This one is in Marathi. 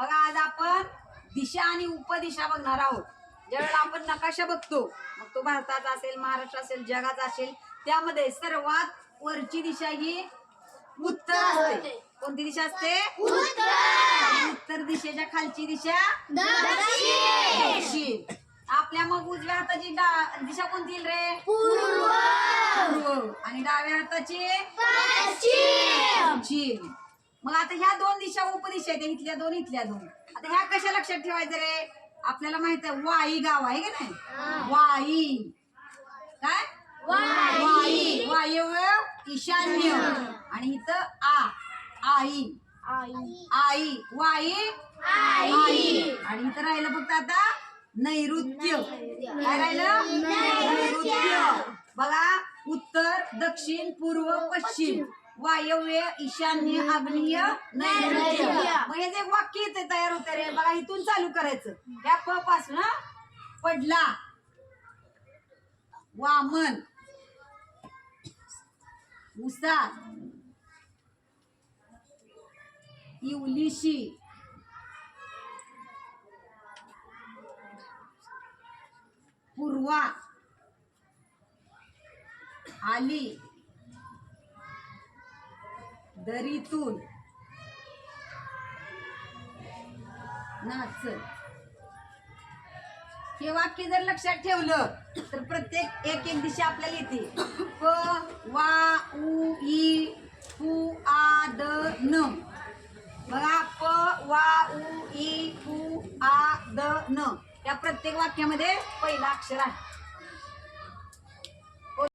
बघा आज आपण दिशा आणि उपदिशा बघणार आहोत. ज्यावेळेला आपण नकाशा बघतो मग तो भारताचा असेल महाराष्ट्र असेल जगाचा असेल त्यामध्ये सर्वात वरची दिशा ही उत्तर असते. कोणती दिशा असते? उत्तर. दिशेच्या खालची दिशा दक्षिण. आपल्या मग उजव्या हाताची डा- दिशा कोणती येईल रे? पूर्व. आणि डाव्या हाताची पश्चिम. मग आता ह्या दोन दिशा उपदिशा आहेत इथल्या दोन इथल्या दोन. आता ह्या कशा लक्षात ठेवायचं रे? आपल्याला माहीत आहे वाई गाव आहे का नाही? वाई. काय? वाई. वायव्य ईशान्य. आणि इथं आ. आई. आई. वाई. आई. आणि इथं राहिलं फक्त आता नैऋत्य. काय राहिलं? नैऋत्य. बघा उत्तर दक्षिण पूर्व पश्चिम. वायव्य ईशान्य आग्नेय नैऋत्य. मग हे जे वाक्य येते तयार होते रे बघा इथून चालू करायचं. या प पासून? पडला. वामन. उसा इवलिशी. पूर्वा. आली. दरीतून. नाच हे वाक्य जर लक्षात ठेवलं तर प्रत्येक एक एक दिशा आपल्याला येते. प वा उ ई पु आ द न. बघा प वा उ ई पु आ द न. या प्रत्येक वाक्यामध्ये पहिला अक्षर आहे.